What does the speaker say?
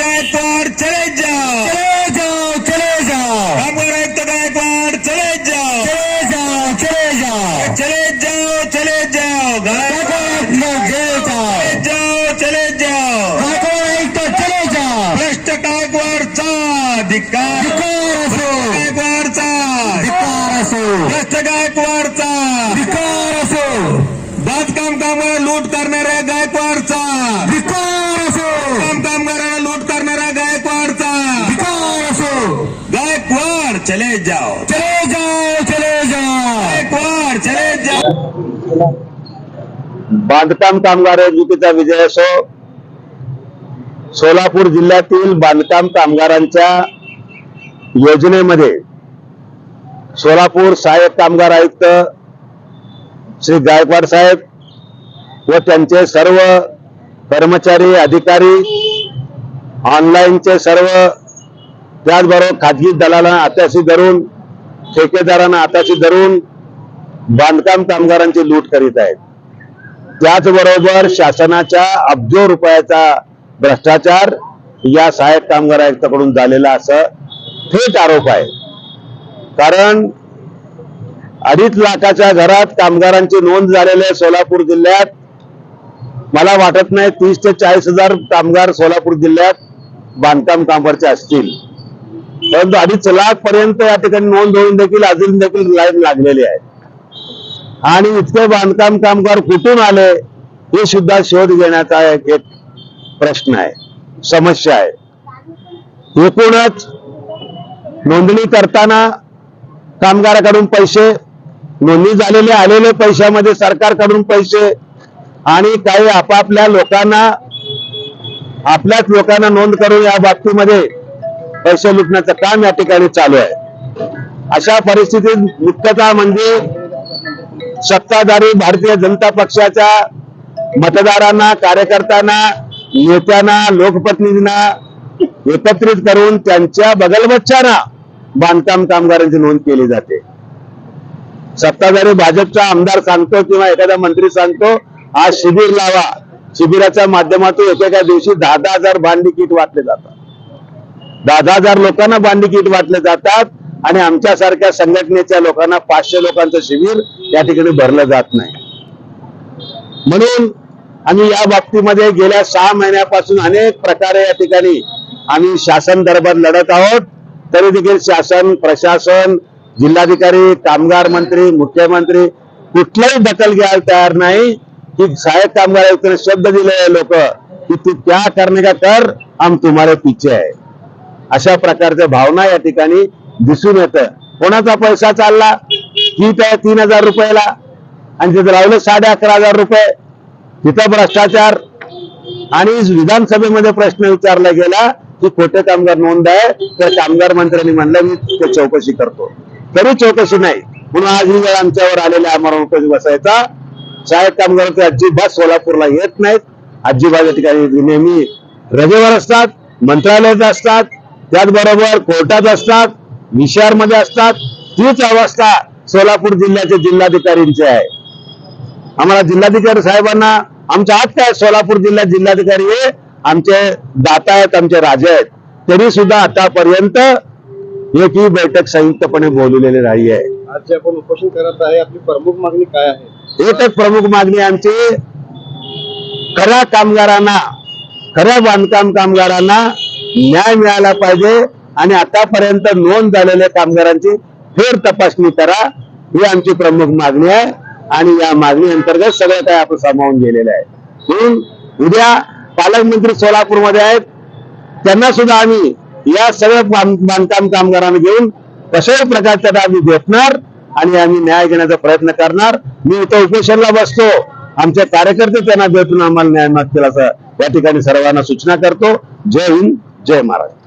गायकवाड चले जाओ. चले जाओ चले जाओ. कामगार आयुक्त गायकवाड चले जाओ. चले जाओ चले जाओ. चले जाओ चले जाओ. गायकवाड चले जाओ. चले जाओ चले जाओ. गायकवाड आयुक्त चले जाओ. भ्रष्ट गायकवाडचा धिक्कार. असो. गायकवाडचा धिक्कार असो. भ्रष्ट गायकवाडचा धिक्कार असो. बांधकाम कामगार लूट करणाऱ्या गायकवाडचा धिक्कार असो काम कामगारांना लूट करणाऱ्या गायकवाडचा धिक्कार असो गायकवाड चले जाओ। चले जाओ चले जाओ। गायकवाड चले जाओ। बांधकाम कामगार एकजुटीचा विजय असो सोलापूर जिल्ह्यातील बांधकाम कामगारांच्या योजनेमध्ये सोलापूर सहाय्यक कामगार आयुक्त श्री गायकवाड साहेब व त्यांचे सर्व कर्मचारी अधिकारी ऑनलाईनचे सर्व त्याचबरोबर खाजगी दलालांना आताशी धरून ठेकेदारांना आताशी धरून बांधकाम कामगारांची लूट करीत आहेत. त्याचबरोबर शासनाच्या अब्जो रुपयाचा भ्रष्टाचार या सहाय्यक कामगार आयुक्ताकडून झालेला असं थेट आरोप आहे. कारण अडीच लाखाच्या घरात कामगारांची नोंद झालेली आहे सोलापूर जिल्ह्यात. मला वाटत नाही तीस ते चाळीस हजार कामगार सोलापूर जिल्ह्यात बांधकाम कामगारचे असतील. परंतु अडीच लाख पर्यंत या ठिकाणी नोंद होऊन देखील अजून देखील लाईन लागलेली आहे. आणि इतके बांधकाम कामगार कुठून आले हे सुद्धा शोध घेण्याचा एक एक प्रश्न आहे. समस्या आहे. एकूणच नोंदणी करताना कामगाराकडून पैसे नोंदणी झालेले आलेले पैशामध्ये सरकारकडून पैसे आणि काही आपापल्या लोकांना आपल्याच लोकांना नोंद करून या बाबतीमध्ये पैसे लुटण्याचं काम या ठिकाणी चालू आहे. अशा परिस्थितीत मुख्यतः म्हणजे सत्ताधारी भारतीय जनता पक्षाच्या मतदारांना कार्यकर्त्यांना नेत्यांना लोकप्रतिनिधींना एकत्रित करून त्यांच्या बगलबच्चांना बांधकाम कामगारांची नोंद केली जाते. सत्ताधारी भाजपचा आमदार सांगतो किंवा एखादा मंत्री सांगतो आज शिबिर लावा. शिबिराच्या माध्यमातून एकेका दिवशी दहा दहा हजार भांडी किट वाटले जातात. दहा हजार लोकांना बांधणी किट वाटले जातात आणि आमच्यासारख्या संघटनेच्या लोकांना पाचशे लोकांचं शिबिर या ठिकाणी भरलं जात नाही. म्हणून आम्ही या बाबतीमध्ये गेल्या सहा महिन्यापासून अनेक प्रकारे या ठिकाणी आम्ही शासन दरबार लढत आहोत. तरी देखील शासन प्रशासन जिल्हाधिकारी कामगार मंत्री मुख्यमंत्री कुठलाही दखल घ्यायला तयार नाही. की सहाय्यक कामगार आयुक्तांनी शब्द दिले लोक की तू क्या करणे का कर हम तुम्हारे पीछे आहे अशा प्रकारच्या भावना या ठिकाणी दिसून येत. कोणाचा पैसा चालला? किट त्या तीन हजार रुपयाला. आणि तिथं लावलं साडे अकरा हजार रुपये. तिथं भ्रष्टाचार. आणि विधानसभेमध्ये प्रश्न विचारला गेला की खोटे कामगार नोंद आहे. तर कामगार मंत्र्यांनी म्हणलं मी ते चौकशी करतो. तरी चौकशी नाही. म्हणून आज ही वेळ आमच्यावर आलेल्या आम्हाला उपयोगी बसायचा. शाळेत कामगार अजिबात सोलापूरला येत नाहीत. अजिबात या ठिकाणी नेहमी रजेवर असतात मंत्रालयात असतात. त्याचबरोबर कोर्टात असतात विशारमध्ये असतात. तीच अवस्था सोलापूर जिल्ह्याच्या जिल्हाधिकारींची आहे. आम्हाला जिल्हाधिकारी साहेबांना आमचा हक्क आहे सोलापूर जिल्ह्यात जिल्हाधिकारी हे आमचे दाता आहेत आमचे राजे आहेत. तरी सुद्धा आतापर्यंत एकही बैठक संयुक्तपणे बोलवलेली नाही आहे. आज जे आपण उपोषण करत आहे आपली प्रमुख मागणी काय आहे? एकच प्रमुख मागणी आमची खऱ्या कामगारांना खऱ्या बांधकाम कामगारांना न्याय मिळाला पाहिजे आणि आतापर्यंत नोंद झालेल्या कामगारांची फेर तपासणी करा. ही आमची प्रमुख मागणी आहे आणि या मागणी अंतर्गत सगळं काय आपण सामावून गेलेलं आहे. म्हणून उद्या पालकमंत्री सोलापूरमध्ये आहेत. त्यांना सुद्धा आम्ही या सगळ्या बांधकाम कामगारांना घेऊन कशाही प्रकारचा आम्ही भेटणार आणि आम्ही न्याय घेण्याचा प्रयत्न करणार. मी इथं उपोषणला बसतो. आमचे कार्यकर्ते त्यांना भेटून आम्हाला न्याय मागतील असं या ठिकाणी सर्वांना सूचना करतो. जय हिंद. जय महाराष्ट्र